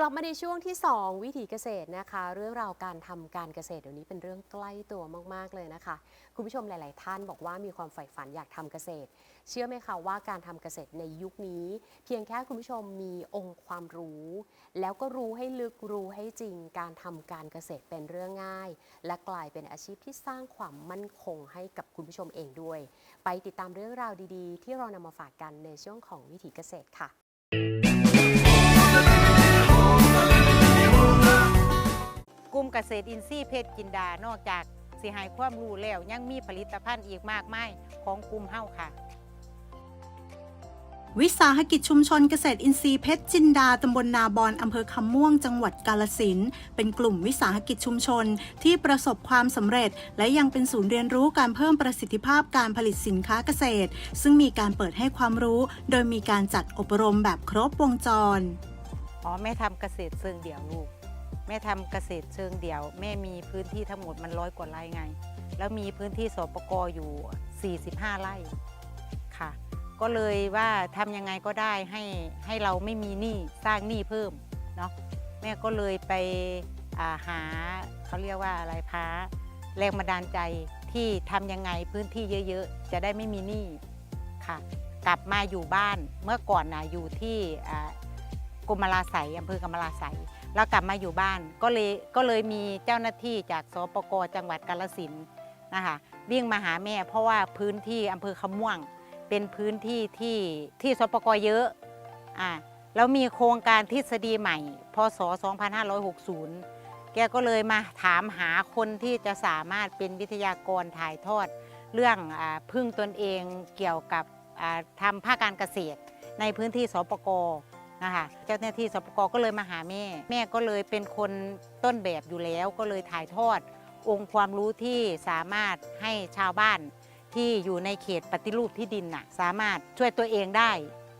กลับมาในช่วงที่ 2 วิถีเกษตรนะคะ เรื่องราวการทำการเกษตรเดี๋ยวนี้เป็นเรื่องใกล้ตัวมาก ๆ เลยนะคะ คุณผู้ชมหลาย ๆ ท่านบอกว่ามีความใฝ่ฝันอยากทำเกษตร เชื่อไหมคะว่าการทำเกษตรในยุคนี้ เพียงแค่คุณผู้ชมมีองค์ความรู้ แล้วก็รู้ให้ลึกรู้ให้จริง การทำการเกษตรเป็นเรื่องง่าย และกลายเป็นอาชีพที่สร้างความมั่นคงให้กับคุณผู้ชมเองด้วย ไปติดตามเรื่องราวดี ๆ ที่เรานำมาฝากกันในช่วงของวิถีเกษตรค่ะ กลุ่มเกษตรอินทรีย์เพชรจินดานอกจากสิให้ความรู้แล้วยังมีผลิตภัณฑ์อีกมากมายของกลุ่มเฮาค่ะ วิสาหกิจชุมชนเกษตรอินทรีย์เพชรจินดา ตำบลนาบอนอำเภอคำม่วง จังหวัดกาลสินธุ์เป็นกลุ่มวิสาหกิจชุมชนที่ประสบความสำเร็จ และยังเป็นศูนย์เรียนรู้การเพิ่มประสิทธิภาพการผลิตสินค้าเกษตร ซึ่งมีการเปิดให้ความรู้ โดยมีการจัดอบรมแบบครบวงจร อ๋อแม่ทำเกษตรเชิงเดี่ยวลูก แม่ทำเกษตรเชิงเดี่ยว แม่มีพื้นที่ทั้งหมดมันร้อยกว่าไร่ไง แล้วมีพื้นที่สปกอยู่ 45 ไร่ค่ะ ก็เลยว่าทำยังไงก็ได้ให้ให้เราไม่มีหนี้สร้างหนี้เพิ่มเนาะแม่ก็เลยไปาหาเขาเรียกว่าอะไรพาแรงบันดาลใจที่ทำยังไงพื้นที่เยอะๆ จะได้ไม่มีหนี้ค่ะ กลับมาอยู่บ้านเมื่อก่อนนะอยู่ที่อ่ากรมลาไสยอำเภอกรมลาไสย แล้วกลับมาอยู่บ้านก็เลยก็เลยมีเจ้าหน้าที่จากสปกจังหวัดกาฬสินนะคะวิ่งมาหาแม่เพราะว่าพื้นที่อำเภอคำม่วง เป็นพื้นที่ที่ที่สปกเยอะอ่าแล้วมีโครงการทฤษฎีใหม่ พศ 2560 แกก็เลยมาถามหาคนที่จะสามารถเป็นวิทยากรถ่ายทอด เรื่องอพึ่งตนเองเกี่ยวกับทำภาคการเกษตรในพื้นที่สปก นะคะเจ้าหน้าที่สปกก็เลยมาหาแม่ แม่ก็เลยเป็นคนต้นแบบอยู่แล้วก็เลยถ่ายทอด องค์ความรู้ที่สามารถให้ชาวบ้านที่อยู่ในเขตปฏิรูปที่ดินน่ะสามารถช่วยตัวเองได้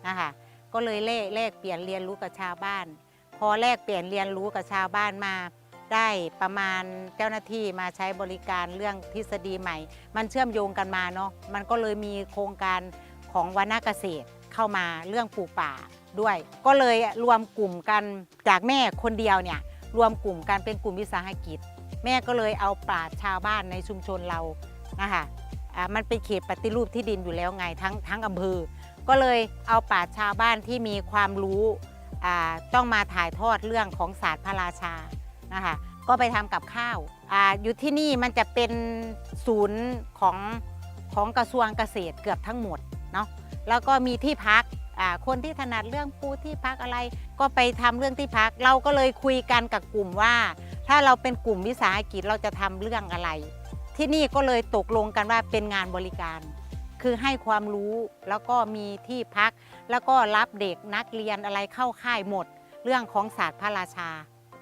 นะคะก็เลยแลกแลกเปลี่ยนเรียนรู้กับชาวบ้าน พอแลกเปลี่ยนเรียนรู้กับชาวบ้านมา ได้ประมาณเจ้าหน้าที่มาใช้บริการเรื่องทฤษฎีใหม่ มันเชื่อมโยงกันมาเนาะมันก็เลยมีโครงการของวนาเกษตรเข้ามาเรื่องปลูกป่า ด้วย ก็เลยรวมกลุ่มกันจากแม่คนเดียวเนี่ยรวมกลุ่มกันเป็นกลุ่มวิสาหกิจ แม่ก็เลยเอาปราชชาวบ้านในชุมชนเรานะคะมันเป็นเขตปฏิรูปที่ดินอยู่แล้วไงทั้งทั้งอำเภอ ก็เลยเอาปราชาวบ้านที่มีความรู้ต้องมาถ่ายทอดเรื่องของศาสตร์พระราชานะคะก็ไปทำกับข้าวอาอยู่ที่นี่มันจะเป็นศูนย์ของของกระทรวงเกษตรเกือบทั้งหมดเนาะแล้วก็มีที่พัก คนที่ถนัดเรื่องปูที่พักอะไร ก็ไปทำเรื่องที่พัก เราก็เลยคุยกันกับกลุ่มว่า ถ้าเราเป็นกลุ่มวิสาหกิจเราจะทำเรื่องอะไร ที่นี่ก็เลยตกลงกันว่าเป็นงานบริการ คือให้ความรู้แล้วก็มีที่พัก แล้วก็รับเด็กนักเรียนอะไรเข้าค่ายหมด เรื่องของศาสตร์พระราชา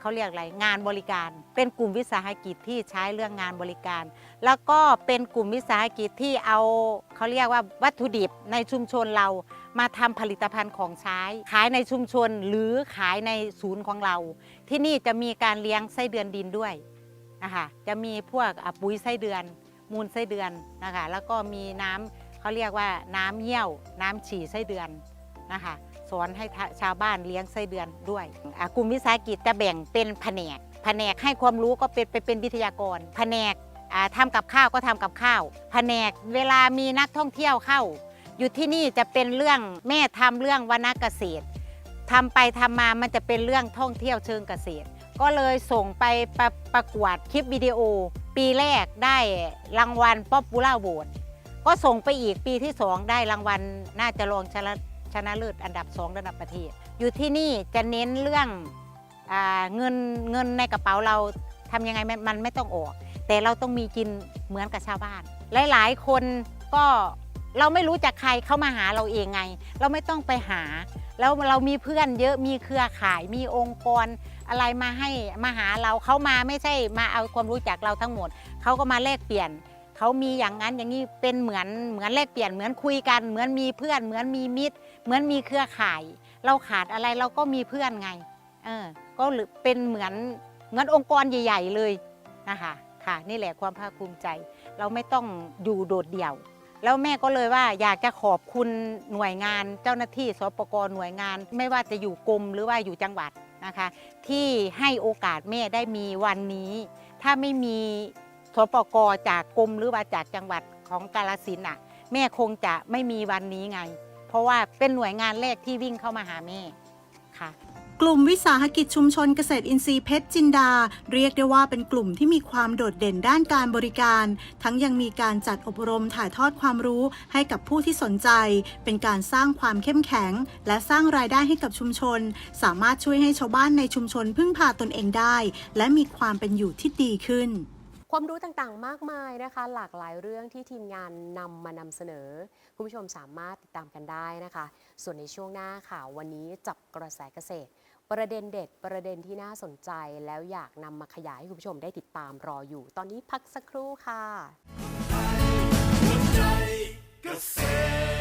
เขาเรียกอะไรงานบริการ เป็นกลุ่มวิสาหกิจที่ใช้เรื่องงานบริการ แล้วก็เป็นกลุ่มวิสาหกิจที่เอาเขาเรียกว่าวัตถุดิบในชุมชนเรามาทำผลิตภัณฑ์ของใช้ ขายในชุมชนหรือขายในศูนย์ของเรา ที่นี่จะมีการเลี้ยงไส้เดือนดินด้วยนะคะจะมีพวกปุ๋ยไส้เดือน มูลไส้เดือนนะคะแล้วก็มีน้ำเขาเรียกว่าน้ำเยี่ยว น้ำฉี่ไส้เดือน นะคะ สอนให้ชาวบ้านเลี้ยงไส้เดือนด้วยกลุ่มวิสาหกิจจะแบ่งเป็นแผนก แผนกให้ความรู้ก็เป็นไปเป็นวิทยากร แผนกอ่าทำกับข้าวก็ทำกับข้าว แผนกเวลามีนักท่องเที่ยวเข้า อยู่ที่นี่จะเป็นเรื่องแม่ทำเรื่องวนาเกษตรทำไปทำมามันจะเป็นเรื่องท่องเที่ยวเชิงเกษตร ก็เลยส่งไปประประกวดคลิปวิดีโอ ปีแรกได้รางวัลป๊อปปูล่าโหวตก็ส่งไปอีกปีที่2ได้รางวัลน่าจะรองชนะ ชนะเลิศอันดับ 2 ระดับประเทศ อยู่ที่นี่จะเน้นเรื่องอเงินเงินในกระเป๋าเราทำยังไงมันมันไม่ต้องออก แต่เราต้องมีกินเหมือนกับชาวบ้าน หลายๆ คนก็เราไม่รู้จักใครเข้ามาหาเราเองไง เราไม่ต้องไปหา แล้วเรามีเพื่อนเยอะมีเครือข่ายมีองค์กรอะไรมาให้มาหาเราเขามาไม่ใช่มาเอาความรู้จักเราทั้งหมดเขาก็มาแลกเปลี่ยน เขามีอย่างนั้นอย่างนี้เป็นเหมือนเหมือนแลกเปลี่ยนเหมือนคุยกัน เหมือนมีเพื่อน เหมือนมีมิตร เหมือนมีเครือข่าย เราขาดอะไรเราก็มีเพื่อนไงเออก็หรือเป็นเหมือนเหมือนองค์กรใหญ่ ๆเลยนะคะค่ะ นี่แหละความภาคภูมิใจ เราไม่ต้องอยู่โดดเดี่ยว แล้วแม่ก็เลยว่าอยากจะขอบคุณหน่วยงานเจ้าหน้าที่สปกหน่วยงาน ไม่ว่าจะอยู่กรมหรือว่าอยู่จังหวัดนะคะ ที่ให้โอกาสแม่ได้มีวันนี้ ถ้าไม่มี สปกจากกรมหรือว่าจากจังหวัดของกาลสินอะ แม่คงจะไม่มีวันนี้ไง เพราะว่าเป็นหน่วยงานแรกที่วิ่งเข้ามาหาแม่ค่ะกลุ่มวิสาหกิจชุมชนเกษตรอินทรีย์เพชรจินดา เรียกได้ว่าเป็นกลุ่มที่มีความโดดเด่นด้านการบริการ ทั้งยังมีการจัดอบรมถ่ายทอดความรู้ให้กับผู้ที่สนใจ เป็นการสร้างความเข้มแข็ง และสร้างรายได้ให้กับชุมชน สามารถช่วยให้ชาวบ้านในชุมชนพึ่งพาตนเองได้ และมีความเป็นอยู่ที่ดีขึ้น ความรู้ต่างๆ มากมายนะคะ หลากหลายเรื่องที่ทีมงานนำมานำเสนอ คุณผู้ชมสามารถติดตามกันได้นะคะ ส่วนในช่วงหน้าค่ะ วันนี้จับกระแสเกษตร ประเด็นเด็ดประเด็นที่น่าสนใจแล้วอยากนำมาขยายให้คุณผู้ชมได้ติดตามรออยู่ ตอนนี้พักสักครู่ค่ะเกษตร